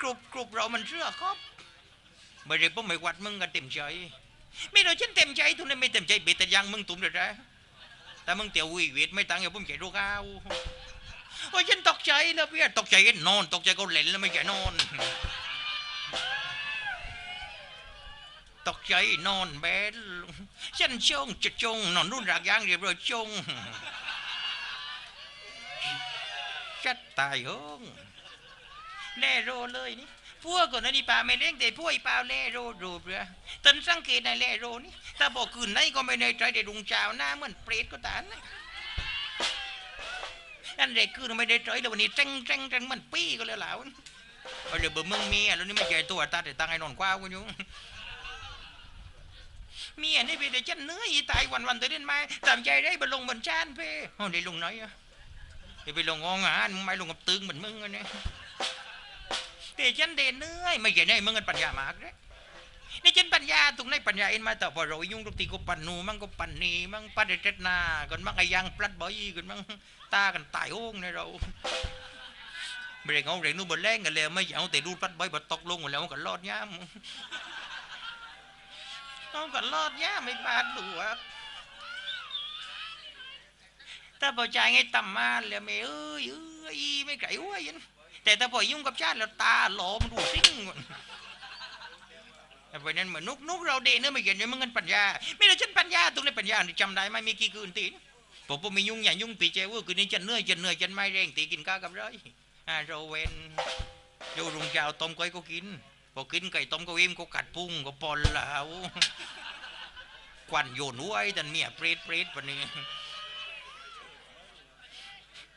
กรุบกรุบเรามันเชื่อครับไม่ได้ผมไม่วัดมึงกันเต็มใจไม่เราฉันเต็มใจทุนนั้นไม่เต็มใจเบ็ดแต่ยังมึงตุ้มเด็ดนะแต่มึงเตียววิเวทไม่ตังอย่าผมใจรู้ข้าวโอ้ยฉันตกใจแล้วพี่ตกใจกันนอน ตกใจก็เล่นแล้วไม่ใช่นอน ตกใจนอนแบดฉันจงจะจงนอนรุ่นรากยางเรียบร้อยจงชัดตายหง แน่โรเลยนี่พวกก่อนนะนี่ป่าไม่เล่งแต่พวกไอ้ป่าแล่โรโรเรือตนสังเกตในแล่โรนี่ถ้าบอกคืนไหนก็ไม่ในใจแต่ดุงเจ้าหน้าเหมือนเปรตก็ตานนะอันเด็กคืนไม่ได้ใจแล้ววันนี้เจ้งเจ้งเจ้งมันปี้ก็เลยเหล่าเอาเดี๋ยวเบอร์มึงเมียแล้วนี่ไม่ใช่ตัวตาแต่ตังไอ้นอนกว้าวกันอยู่เมียนี่ไปแต่ฉันเนื้ออีตายวันวันๆเธอเล่นม้ตามใจได้บลงบนชานเพ่โอ้ได้ลงน้อยอะไปลงงองานมึงไม่ลงกับตึงเหมือนมึงอะเนี่ย แต่ฉันเด่นเนื้อยไม่ใช่ได้มึงกันปัญญามากเลยนี่ฉันปัญญาตรงไหนปัญญาเอ็นมาแต่พอเรายุ่งทุกทีก็ปันนูมั่งก็ปันนีมั่งปันเด็ดนากันมั่งไอ้ยังปลัดบ่อยกันมั่งตากันตายโอ่งในเราไม่ได้เอาเรื่องนู้นบนแรงกันเลยไม่เอาแต่ดูปลัดบ่อยบัดตกลงหมดแล้วมันรอดย่ามต้องก็รอดย่าไม่บาดหลวกถ้าพอใจไงตำมาแล้วไม่เอ้ยเอ้ยไม่ไก่อ้วย แต่ถ้าพอยุ่งกับชาติแล้วตาหลอมดูซิ่งแต่ไปนั้นเหมือนนุกนุกเราเดนเนื้อไม่เห็นเลยมึงเงินปัญญา ไม่ได้ฉันปัญญาตรงนี้ปัญญาจำได้ไหมมีกี่คืนตีนผมผมมียุ่งอย่ายุ่งปีเจ้าคืนนี้ฉันเหนื่อยฉันเหนื่อยฉันไม่เร่งตีกินข้าวกับไรอ่าเราเวนดูรุงเจ้าต้มก้อยก็กินพอกินไก่ต้มก็วิ่มก็กัดพุงก็ปนแล้วควันโยนไว้แต่เมียเปรตเปรตปนี้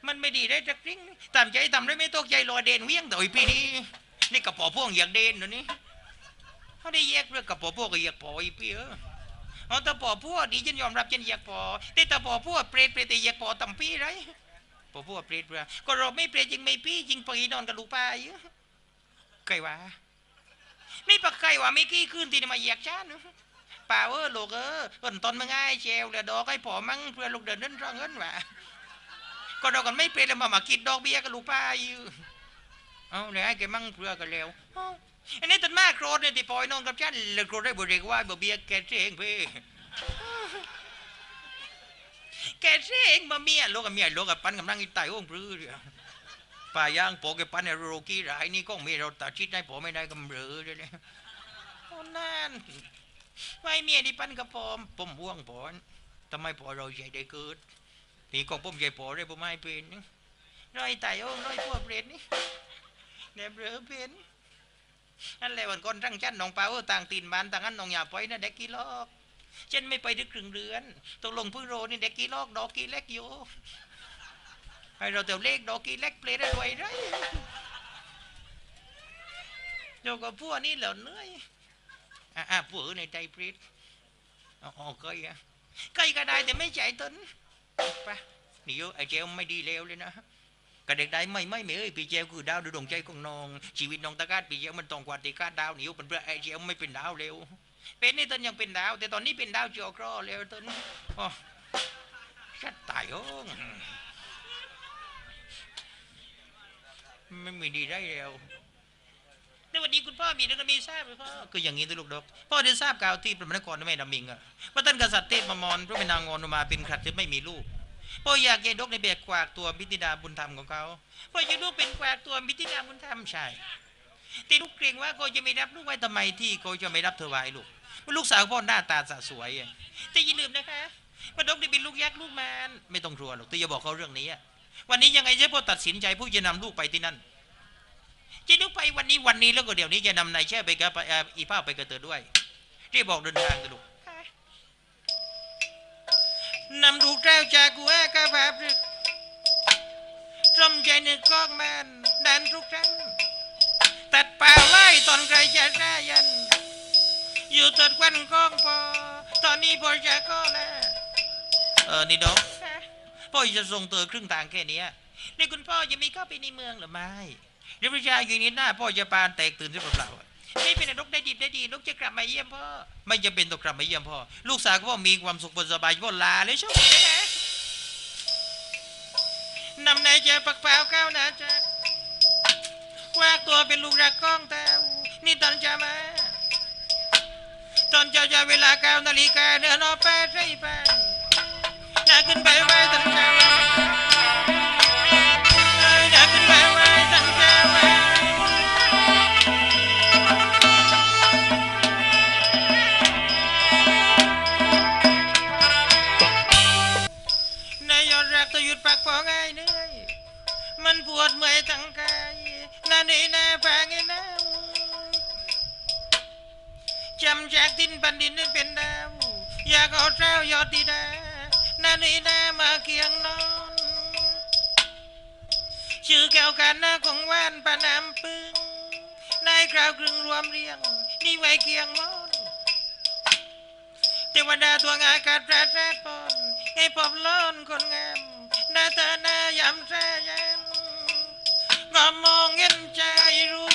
มันไม่ดีได้จักจริงตามใจทำได้ไม่ตกใจรอเดนเวียงแต่อีปีนี้นี่กระป๋อพวงอยากเดนเดี๋ยวนี้เขาได้แยกเรื่องกระป๋อพวกกับอยากปออีปีเออเอาแต่ปอพวกดีฉันยอมรับฉันอยากปอแต่แต่ปอพวกเปรตเปรตอยากปอตำปีไรปอพวกเปรตเปรตก็เราไม่เปรตจริงไม่ปีจริงปีนอนกับลูกป้าอยู่ไก่ว่านี่ปากไก่ว่าไม่กี้ขึ้นที่นี่มาเหยียกชาติป่าเออลูกเออต้นต้นมึงง่ายเชลเดี๋ยวดอกไอ้ผอมั่งเพื่อลูกเดินเดินร่องเงินว่ะ ก็ดอกกันไม่เป็นแล้วมามาคิดดอกเบี้ยกับลูกป้าอยู่เอาเลยให้แกมั่งเพื่อกันแล้วอันนี้ต้นมาโกรธเนี่ยที่ปล่อยนอนกับฉันเลยโกรธได้บริกว่าบ่เบี้ยแกเสียงเพ่แกเสียงมาเมียลูกกับเมียลูกกับปันกำลังอีไตโอ้งปลื้อป่าย่างโปกปั้นในโรกี้รายนี่ก็มีเราตัดชิดให้ผมไม่ได้กำเรือเลยโอ้นั่นไม่เมียที่ปันกับผมผมห่วงผมทำไมพอเราใหญ่ได้เกิด ทีก็ผมใหญ่พอได้ผมไม่เป็นนี่ร้อยไต่โอ้งร้อยพวกเปรตนี่เนบเรือเป็นนั่นแหละวันก่อนทั้งชั้นน้องเปาต่างตีนบานต่างนั้นน้องอย่าไปนะเด็กกี่ลอกฉันไม่ไปถึงครึ่งเดือนตกลงพึ่งโรนี่เด็กกี่ลอกดอกกี่เล็กอยู่ให้เราเตียวเลขดอกกีเล็กเปลได้รวยไรเดี๋ยวก็พวกนี้เหล่าเนื้อยอะอะพวกในใจปรีดอ๋อเคยอะเคยก็ได้แต่ไม่ใจตน ไปนี่โยไอ้เจ้าไม่ดีเลวเลยนะก็เด็กได้ไม่ไม่ไม่เอ้ยปีเจ้าคือดาวดูดวงใจของน้อง ชีวิตน้องตะการปีเจ้ามันต้องกว่าตีกาดาวนี่โยเป็นเพื่อไอ้เจ้าไม่เป็นดาวเร็ว เป็นนี่ตนยังเป็นดาว แต่ตอนนี้เป็นดาวจียวครอเร็วตนอ๋อชัดตายโอ้ไม่มีดีได้แล้ว ในวันนี้คุณพ่อมีเรื่องมีทราบไหมพ่อคืออย่างนี้ตัวลูกดอกพ่อได้ทราบข่าวที่พระมนครแม่ดำมิงอะว่าท่านกษัตริย์เทพมรพระเป็นนางงอนมาเป็นขัดที่ไม่มีลูกพ่ออยากเยดกในเบียกกวากตัวมิติดาบุญธรรมของเขาพ่ออยากลูกเป็นกวากตัวมิติดาบุญธรรมใช่แต่ลูกเกรงว่าเขาจะไม่รับลูกไว้ทำไมที่เขาจะไม่รับเธอไว้ลูกลูกสาวพ่อหน้าตาสะสวยแต่อย่าลืมนะคะว่าดกได้เป็นลูกยักษ์ลูกแมนไม่ต้องกลัวหรอกแต่อย่าบอกเขาเรื่องนี้วันนี้ยังไงเจ้าพ่อตัดสินใจผู้จะนำลูกไปที่นั่น จะลูกไปวันนี้วันนี้แล้วก็เดี๋ยวนี้จะนำนายแช่ไปกับเอ่ออีป้าไปกับเธอด้วยรีบบอกเดินทางกันลูกนำลูกเจ้าจากกูแอ้กาบาบรึกจมใจในกอกแมนดันทุกท่านตัดป่าไล่ตอนใครจะแร่ยัน อยู่ตัดควันกองพอ ตอนนี้พอจะก็แล้วเออ นี่ดอกพ่อจะส่งเธอครึ่งทางแค่เนี้ยนี่คุณพ่อยังมีเข้าไปในเมืองหรือไม่ เดี๋ยวประชาอยู่นี้หน้าพ่อจะปานแตกตื่นหรือเปล่าอะนี่เป็นนกได้ดีได้ดีนกจะกลับมาเยี่ยมพ่อไม่จะเป็นต้องกลับมาเยี่ยมพ่อลูกสาวก็พ่อมีความสุขบนสบายพ่อลาเลยโชคดีนะนำนายเจอปักเปล่าก้าวหนะจ๊ะวากตัวเป็นลูกรักก้องแต้วนี่ตอนจะมาตอนเจ้าจะเวลาเก้านาฬิกาเดินออกไปใช่ไปน่าขึ้นไปไว้ตอนเช้า เทวดาตัวงอากาศแปรแปรปนให้พบล้นคนงามหน้าตานายำแซ่ยันก็มองเห็นใจรู้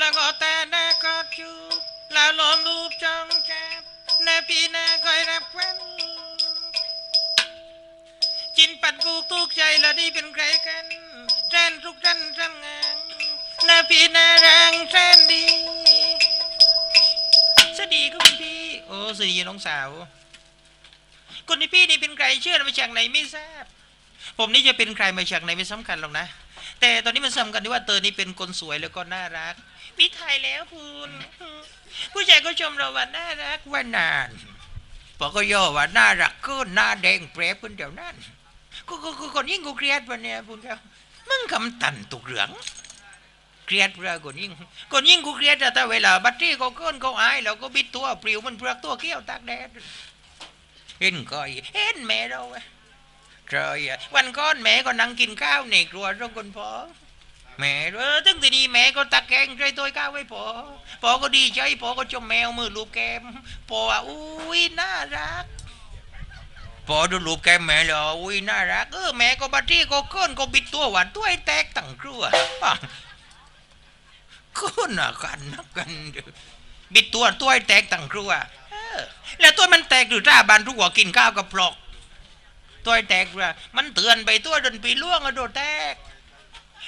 แล้วก็แต่หน้าก็จูแล้วลมรูปจองจับหน้าปีหน้าคอยรับควันจินปัดกูตุกใจแล้วนี่เป็นใครกันแทนทุกท่านทำงานหน้าปีน้าแรงแทนดีสวัสดีครับคุณพี่ โอ้สดีน้องสาวคนที่พี่นี่เป็นใครเชื่อมาจากไหนไม่ทราบ ผมนี่จะเป็นใครมาจากไหนไม่สำคัญหรอกนะ แต่ตอนนี้มันสำคัญที่ว่าเตอนี่เป็นคนสวยแล้วก็น่ารัก วิทายแล้วคุณผู้ชายก็ชมเราว่าน่ารักว่านานพอก็ย่อว่าน่ารักก็หน้าแดงเปรย์พุ่นเดี๋ยวนั้นกูกูกูคนยิ่งกูเครียดวันเนี้ยพุ่นเขามึงคำตันตุกเหลืองเครียดเพื่อคนยิ่งคนยิ่งกูเครียดแต่เวลาบัตรที่เขาเกินเขาอายเราก็บิดตัวปลิวมันเปลือกตัวเกี้ยวตากแดดเห็นก็เห็นแม่เราเว้ย trời ạ วันก่อนแม่ก็นั่งกินข้าวในครัวร่วมกันพอ แม่เออถึงทีนี้แม่ก็ตักแกงใส่ตัวข้าวไว้พอพอก็ดีใจพอก็ชมแมวมือลูบแกมพอว่าอุ้ยน่ารักพอดูรูปแกมแม่เลยอุ้ยน่ารักเออแม่ก็บัดที่ก็เกินก็บิดตัวหวานตัวไอ้แตกตั้งครัวก็น่ากันนักกันบิดตัวตัวไอ้แตกตั้งครัวเออแล้วตัวมันแตกหรือท่าบานทุกหัวกินข้าวกับปลอก ตัวไอแตกมันเตือนไปตัวดนปีล่วงอะโดดแตก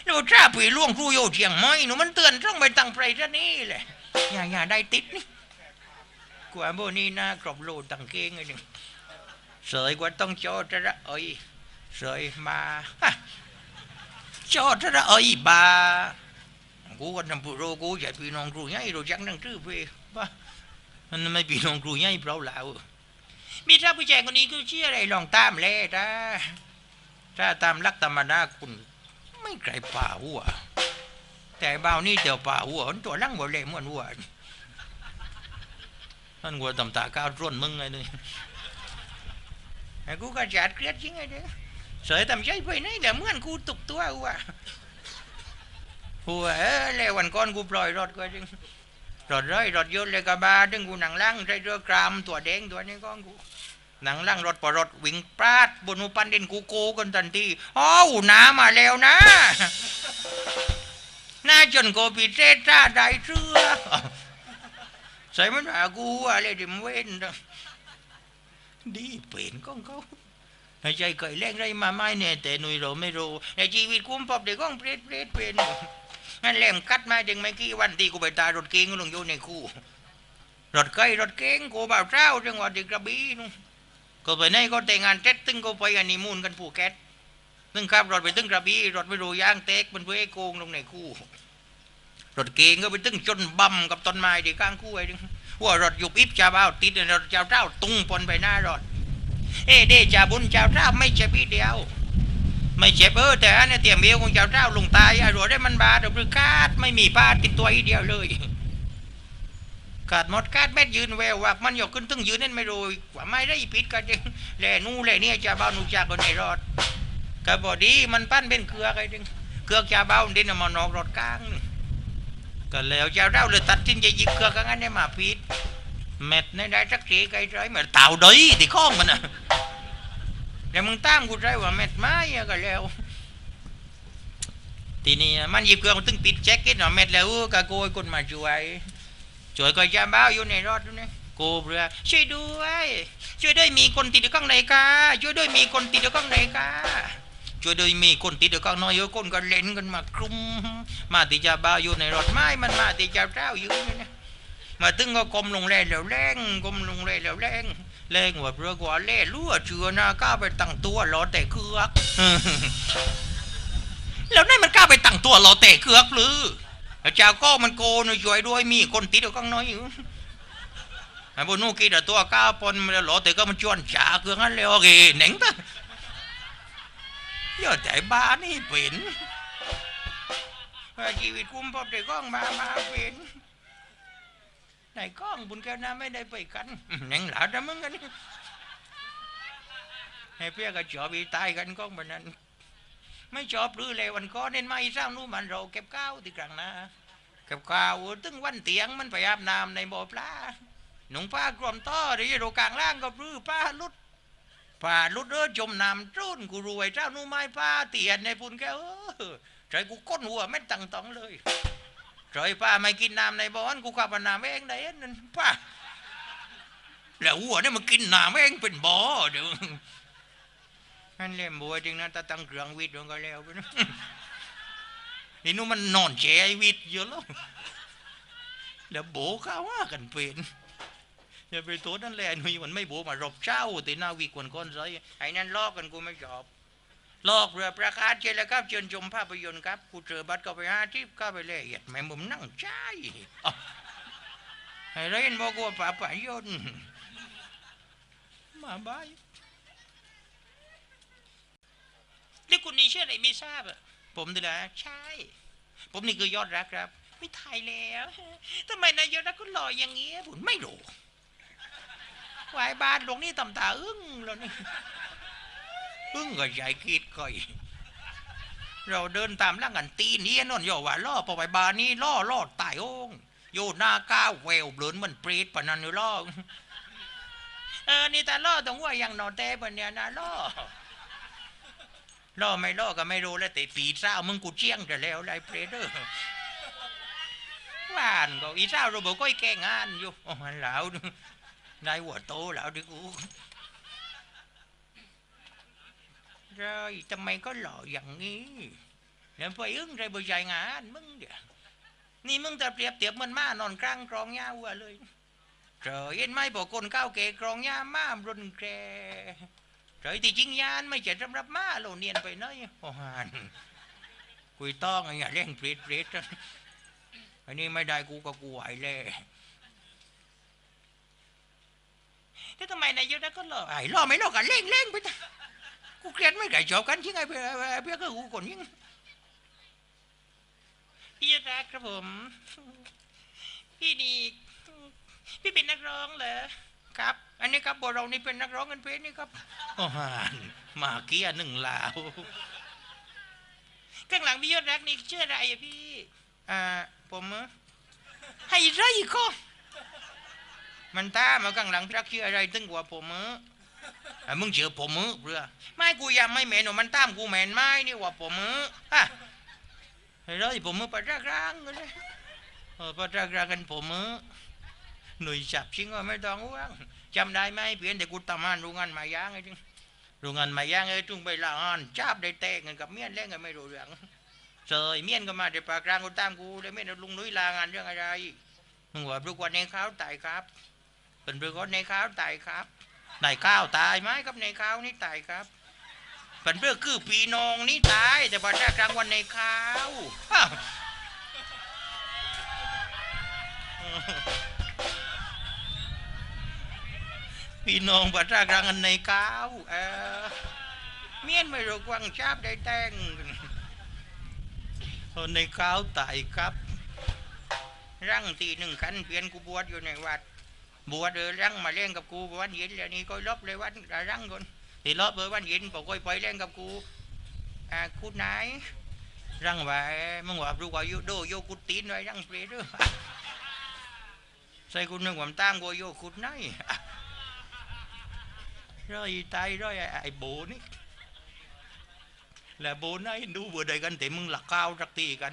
แล้วจ้าปีล่วงครูโยเชียงไม้หนูมันเตือนต้องไปตังไพรซะนี่แหละอย่าอย่าได้ติดนี่กว่าโบนี่นะกรอบโลดตังเก่งไอ้หนึ่งเสยกว่าต้องโจทระเอ้ยเสยมาฮะโจทระเอ้ยบากูก็ทำผู้โรกูใหญ่พี่น้องครูใหญ่รู้จักนั่งชื่อเพบ้ามันไม่พี่น้องครูใหญ่เปล่าแล้วมีถ้าผู้ชายคนนี้คือชื่ออะไรลองตามเลยถ้าถ้าตามลักธรรมดาคุณ ไม่ไกลป่าหัว แต่บ่าวนี่เดี๋ยวป่าหัวมันตัวลั่งหัวเล่มวนหัวมันหัวตำตาก้าวร่วนมึงไงนี่ไอ้กูก็จัดเครียดจริงไงเด้เสยตำใจไปไหนเดี๋ยวเมื่อนกูตุกตัวหัวหัวเออแล้ววันก่อนกูปล่อยรถก็จริงรถเลยรถยนต์เลยกระบะดึงกูหนังล่างใส่เรือกรามตัวแดงตัวนี้ก้องกู หนังล่างรถปอรถวิ่งปราดบนอุปันเด่นกูโกกันทันทีอ้าวน้ำมาแล้วนะหน้าจนโกปีเตต้าได้เชื่อใส่มันหากูอะไรดิมเว้นเด้อดีเป็นก้องเขาในใจเคยแรงไรมาไม่เนี่ยแต่หนุ่ยเราไม่รู้ในชีวิตกุ้มปอบเด็กก้องเปรตเปรตเป็นนั่นแหลมกัดมาดึงไม่กี่วันที่กูไปตายรถเก๋งก็ลงอยู่ในคู่รถไกลรถเก๋งกูบ่าวเจ้าจังหวัดกระบี่นู่น ก็ไปไหนก็แต่งงานเท็ดตึงก็ไปอันนีมูนกันภูเก็ตตึงขับรถไปตึ้งกระบี่รถไปดูยางเต็กมันเพื่อโกงลงในคู่รถเก๋งก็ไปตึ้งจนบัมกับต้นไม้ที่ข้างคู่ไอ้ดึงว่ารถยุบอิบชาวบ้าติดรถเจ้าเจ้าตุ้งปนไปหน้ารถเอ้เดชาบุญเจ้าเจ้าไม่ใช่พี่เดียวไม่เจ็บเออแต่อันเนี้ยเตี่ยเมียวของเจ้าเจ้าลงตายอรัวได้มันบาดหรือคาดไม่มีปาดติดตัวอีเดียวเลย ขาดมดคาดแม่ยืนแวววักมันยกขึ้นตึงยืนนั่นไม่รู้ว่าไม่ได้ปิดกันจริงแหล่นู่แหล่นี่จะเบาหนูจากคนในรถก็บอดีมันปั้นเป็นเครือไงดึงเครือจะเบาดินเอามานอกรถกลางก็แล้วจ้าเจ้าเลยตัดสินใจยิงเครือกันงั้นเนี่มาปิดเม็ดในได้สักทีไกลใจเหมือนเต่าดีที่ข้องมันอะแล้วมึงตามกูใจว่าเม็ดไม้ก็แล้วทีนี้มันหยิบเครื่องมันตึงปิดแจ็คเก็ตหน่อเม็ดแล้วก็โกยคนมาช่วย ช่วยก็ยามบ้าอยู่ในรถนี่กูเรือช่วยด้วย ช่วยด้วยมีคนติดอยู่ข้างในกาช่วยด้วยมีคนติดอยู่ข้างในกาช่วยด้วยมีคนติดอยู่ข้างนอกเยอะคนก็เล่นกันมาคลุมมาติจะบ้าอยู่ในรถไม้มันมาติจะเจ้าอยู่นี่นะมาตึงก็กลมลงแรงแล้วแรงกลมลงแรงแล้วแรงแรงว่าเรือกว่าเล่รั่วเชือนาก้าไปตั้งตัวรอแต่เครือกแล้วนั่นมันกล้าไปตั้งตัวรอแต่เครือกหรือ แล้วเจ้าก็มันโกนช่วยด้วยมีคนติดอยู่ข้างในอยู่ไอ้พวกนู้กินแต่ตัวก้าปนมันรอแต่ก็มันชวนจ่าเครื่องนั้นเลยโอเคหนังตะยอดแต่บ้านนี่เป็นชีวิตคุ้มพอได้ก้องมามาเป็นไหนก้องบุญแก้วน้าไม่ได้ไปกันหนังหลาแต่มึงกันให้เพี้ยกับจอบีตายกันก้องแบบนั้น ไม่ชอบหรือเลยวันก่อนเน้นไม่เศร้านู่มันเราเก็บข้าวที่กลางนาเก็บข้าวตึงวันเตียงมันไปอาบน้ำในบ่อปลาหนุ่งป้ากรมต้อหรือโรกลางล่างก็รื้อป้าลุดป้าลุดเออจมน้ำจุ้นกูรวยเจ้านู่ไม้ป้าเตียนในปุ่นแกเออใจกูก้นหัวไม่ตังตองเลยใจป้าไม่กินน้ำในบ่อนกูขับน้ำเองได้นั่นป้าแล้วหัวเนี่ยมันกินน้ำเองเป็นบ่อเด้อ นั่นเล่มบัวจริงนะตาตั้งเครื่องวิทย์มันก็แล้วไปนะนี่นู้นมันนอนแจไอวิทย์เยอะแล้วแล้วโบข้าว่ากันเป็นอย่าไปโทษนั่นแหละหนุ่ยมันไม่โบมารบเช้าตีหน้าวิกวนก้นไรไอ้นั่นลอกกันกูไม่ชอบลอกเรือประกาศเจแล้วครับเชิญชมภาพยนตร์ครับกูเจอบัตรก็ไปหาทิพย์ก็ไปเลยเหยียดแม่มุมนั่งใจไอ้เล่นบอกว่าภาพยนตร์มาบาย นี่คุณนี่เชื่ออะไรไม่ทราบอะผมนี่แหละใช่ ผมนี่คือยอดรักครับ ไม่ทายแล้วทำไมนายยอดรักก็หล่ออย่างเงี้ยผมไม่รู้วายบ้านหลวงนี่ตำตาอึ้งแล้วนี่อึ้งก็ใหญ่คิดก่อยเราเดินตามล่างกันตีนนี่นนอย่อว่าล่อปอไปบานนี่ล่อล่อตายองโยหน้าก้าวแววเบลนเหมือนเปรตปนันอยู่ล่อเออนี่แต่ล่อตรงว่าอย่างนอนเต้ปะเนี่ยนะล่อ ล่อไม่ล่อก็ไม่รู้แล้วแต่ปีเศร้ามึงกูเจียงจะแล้วไรเพลเดอร์ว่านก็อีเศร้าเราบอกก็ไอ้แกงานอยู่โอ้มันเหลานายหัวโตเหลาดิกูเร้ยทำไมก็หล่ออย่างนี้แล้วไปอึ้งไรบใจงานมึงเดี๋ยวนี่มึงจะเปรียบเทียบมันมานอนกลางกรองยาวัวเลยเจอเห็นไหมบอกคนก้าวเกกรองยามารุนแก ใยที่จริงยานไม่เจ็ดสำหรับมาโลเนียนไปน้อยโอ้หานคุยต้องอะไรเร่งเปรตเปรตอันนี้ไม่ได้กูก็กูไหวเลยแล้วทำไมนายยศก็รอไอ้รอไม่รอกันเร่งเร่งไปกูเกรียดไม่ไก่ชอบกันที่ไงเพื่อเพื่อก็กูคนยิ่งพี่รักครับผม พี่ดี พี่เป็นนักร้องเหรอครับ อันนี้ครับบเรานี่เป็นนักร้องกันเพลงนี่ครับโอ้หานมาเกียร์หนึ่งลาวข้างหลังพี่ยอดรักนี่ชื่ออะไรอะพี่อ่าผมเหรอให้ไรก็มันตามมาข้างหลังพี่รักชื่ออะไรตึงกว่าผมเหรออะมึงเชื่อผมเหรอเพื่อไม่กูยังไม่เหม็นหรอกมันตามกูเหม็นไม่นี่ว่าผมเหรออะให้ไรผมเหรอปะรักรังกันเลยเออปะรักรังกันผมเหรอหน่วยจับชิงว่าไม่ต้องห่วง จำได้ไหมเพียงแต่กูทำงานโรงงานมายางไอ้จริงโรงงานมายางไอ้จุงไปลางานจับได้แต่งกันกับเมียนเล่นกันไม่รู้เรื่องเสยเมียนก็มาเดี๋ยวปากกลางกูตามกูเลยเมียนลุงนุ้ยลางานเรื่องอะไรมึงว่าปรากฏในข้าวตายครับ เป็นปรากฏในข้าวตายครับในข้าวตายไหมครับในข้าวนี่ตายครับเป็นเรื่อคือปีนองนี่ตาย แต่พอแรกกลางวันในข้าว พี่น้องประชากลางกันในก้าวเออเมียนไม่รู้กวางชาบได้แต่งคนในก้าวตายครับร่างตีหนึ่งคันเปลี่ยนกูบวชอยู่ในวัด บวชเออร่างมาเล่นกับกูวันเย็นแล้วนี่ก็ลบเลยวันร่างก่อนที่ลบเลยวันเย็นบอกก็ไปเล่นกับกูอ่าคุณนายร่างว่ามึงว่ารู้ว่าโยโดโยกุตีนไว้ร่างเปรตเด้อใส่กูนึกว่ามตั้งกูโยขุดไหน อะร้อยตายร้อยไอ้ไอ้โบนี่แล้วโบไหนดูเบื่อใดกันแต่มึงหลักก้าวสักทีกัน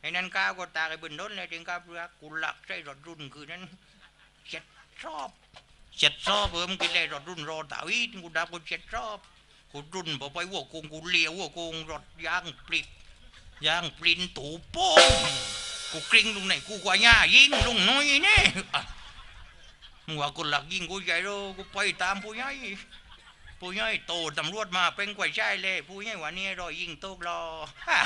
ไอ้นั่นก้าวก็ตากไอ้บนโน้นเลยถึงก้าวเพื่อกูหลักใส่รถรุ่นคือนั้นเจ็ดชอบเจ็ดชอบเออมึงกินเลยรถรุ่นรอตาวีกูดับกูเจ็ดชอบกูรุ่นพอไปวัวกงกูเลี้ยววัวกงรถยางปลิกยางปรินตูโป้งกูกริ้งลุงไหนกูกว่าย่ายิงลุงน้อยนี่ มึงว่ากูหลักยิงกูใหญ่โลกูไปตามผู้ใหญ่ผู้ใหญ่โตตำรวจมาเป็นกว่าใช่เลยผู้ใหญ่วันนี้รอยิงโต๊ะรอฮะ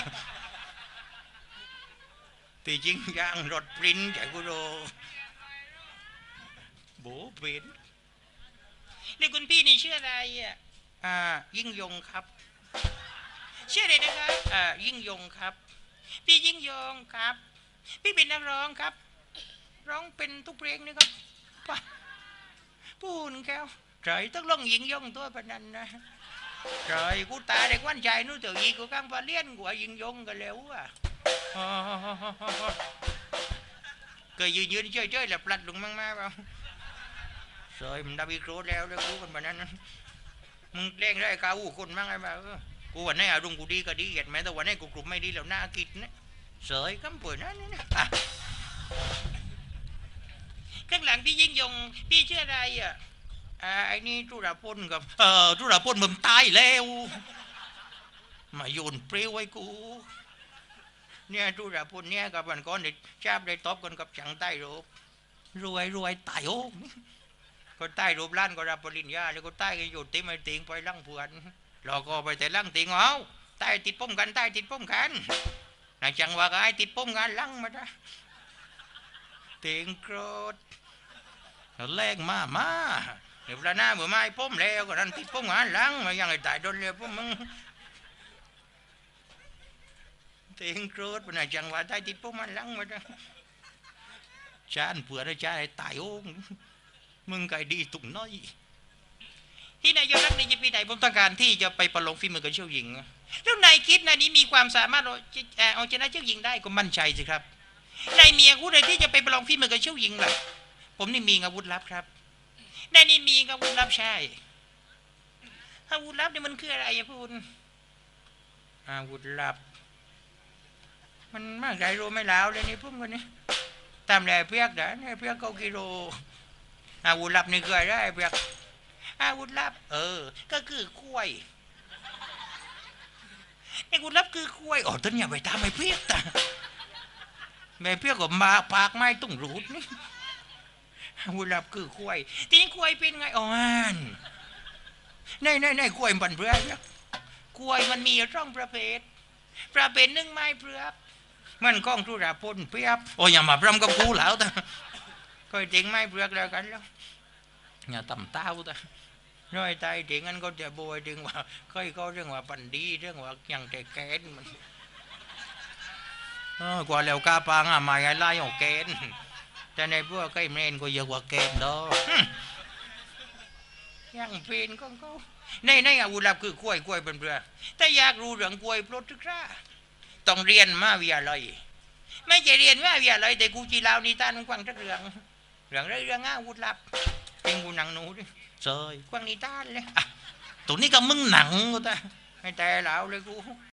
ที่จริงยางรถปรินใหญ่กูโลโบเป็นนี่คุณพี่นี่ชื่ออะไรอะอ่ายิ่งยงครับชื่ออะไรนะครับอ่ายิ่งยงครับ พี่ยิ่งยงครับ พี่เป็นนักร้องครับ ร้องเป็นทุกเพลงนะครับป่ะ พูนแก้ว trời tức lông ยิ่งยงตัวปะนันนะ trời กูตาเด็กวันใจนู้ tiểu gì của các bà liên của ยิ่งยง cái léo à cười ยืนยืน chơi chơi là lặt lùng mang ma vào rồi mình đã bị rốt leo đấy กูเป็นปะนั้นมึงเล่งได้กาอู้คนมั่งไอ้บ่าเออกูวันนี้อารมณ์กูดีก็ดีเหยียดแม้แต่วันนี้กูกลุ่มไม่ดีแล้วน่ากินนะเสยคำป่วยนั่นนี่นะอะ ข้างหลังพี่ยิ่งยง พี่ชื่ออะไรอะอ่าไอ้นี่จุฬาพลกับ เออจุฬาพลมึงตายแล้ว มาโยนเปรี้ยวไว้กู เนี่ยจุฬาพลเนี่ยกับวันก่อนเด็กชาบได้ตบกันกับช่างใต้รูปรวยรวยตายโอ้ก็ใต้รูปล้านก็รับปริญญาแล้วก็ใต้ก็อยู่ติไม่ติงไปลั่งเพื่อนเราก็ไปแต่ลั่งติงเอาใต้ติดป้มกันใต้ติดป้มกันนายจังว่าไอ้ติดป้มงานลังมาได้ เตียงโกรธแรงมามาเดี๋ยวพระหน้าเมื่อไม้ป้มแล้วก็นั่นติดป้มงานหลังมายังไงตายโดนเลยป้มมึงเตียงโกรธนาจังหว่าได้ติดป้มงานหลังมาได้ชานเผื่อได้ชาไอ้ตายโอ้งมึงไก่ดีตุ่มน้อยที่นายกรักในจะปีไหนผมต้องการที่จะไปประลองฝีมือกับเชี่ยวหญิงแล้วนายคิดนายนี้มีความสามารถเอาเอ่อเชนะเจ้าหญิงได้ก็มั่นใจสิครับ นายมีอาวุธอะไรที่จะไปประลองฝีมือกับเจ้าหญิงล่ะ ผมนี่มีอาวุธลับครับนายนี่มีอาวุธลับใช่อาวุธลับเนี่ยมันคืออะไรอะพูนอาวุธลับ มันมากใจรู้ไม่แล้วเลยนี่พุ่มคนนี้ตามแหล่เพียกเด้อเนี่เพียกเขากิโลอาวุธลับนี่คืออะไรเพียกอาวุธลับ เออ ก็คือกล้วยไอ้กูรับคือกล้วยอ๋อต้นอย่าไปตามไอ้เพียกตา แม่เพี้ยก็มาปากไม้ต้องรูดนี่วุลับคือควยทีนี้ควยเป็นไงอ่อนในี่นี่ควยมันเปลือกควยมันมีร่องประเภท ประเภทหนึ่งไม้เปลือกมันก้องทุระพนเพียบโอ้ยมาพรำกับกูแล้วแต่ก็เจ๋งไม้เปลือกแล้วกันแล้วอย่าต่ำเต้าแต่น้อยใจเจ๋งอันก็จะบวยดึงว่าค่อยก็เรื่องว่าปันดีเรื่องว่ายัางแต่แกนมัน เป็นของเขาในในอาวุธลับคือกล้วยกล้วยเป็นเรือถ้าอยากรู้เรื่องกล้วยโปรดศึกษาต้องเรียนมาวิทยาลัยไม่ใช่เรียนมาวิทยาลัยแต่กูจีลาวนิทานกว้างจักเรื่องเรื่องอะไรเรื่องอาวุธลับเป็นกูหนังหนูดิ trời quăng đi ta lên à, tụi ní cả mưng nặng người ta hay tè lão lên กู